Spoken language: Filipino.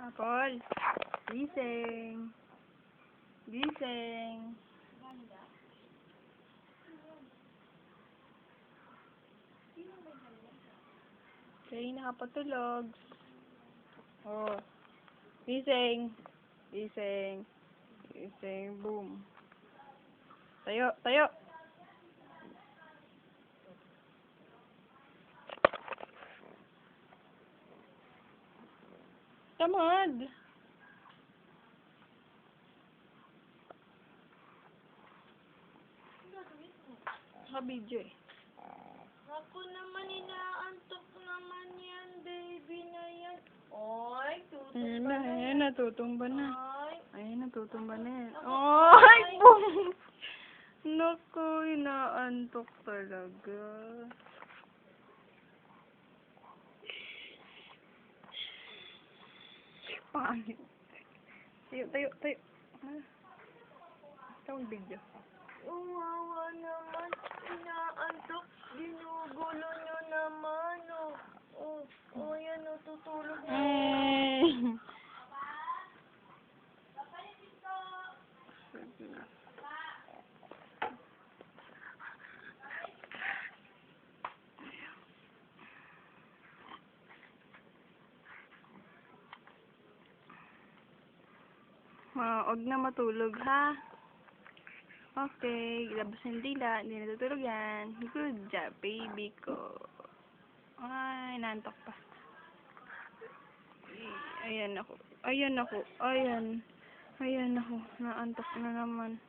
Apol. Gising. Gising. Okay, nakapatulog. Oh. Gising. Gising. Gising. Boom. Tayo, tayo. Tamad. Naka-video eh. Ako naman inaantok naman yan, baby na yan. Oy, tutong Ayun ba na, na yan? na, tutumba na. Ay, Ayun na, tutumba na yan. Ay. boom! Naku, inaantok talaga. Pangit. Tayo, tayo, tayo. Ah. Tawag video. umawa naman. Inaantok. Ginugulo nyo naman, oh. Oh, oh, yan, oh, tutulog na. Eh. Huwag na matulog, ha? Okay, labas ng dila. Hindi natutulog yan. Good job, baby ko. Ay, nantok pa. Ayan ako. Ayan ako. Ayan. Ayan ako. Naantok na naman.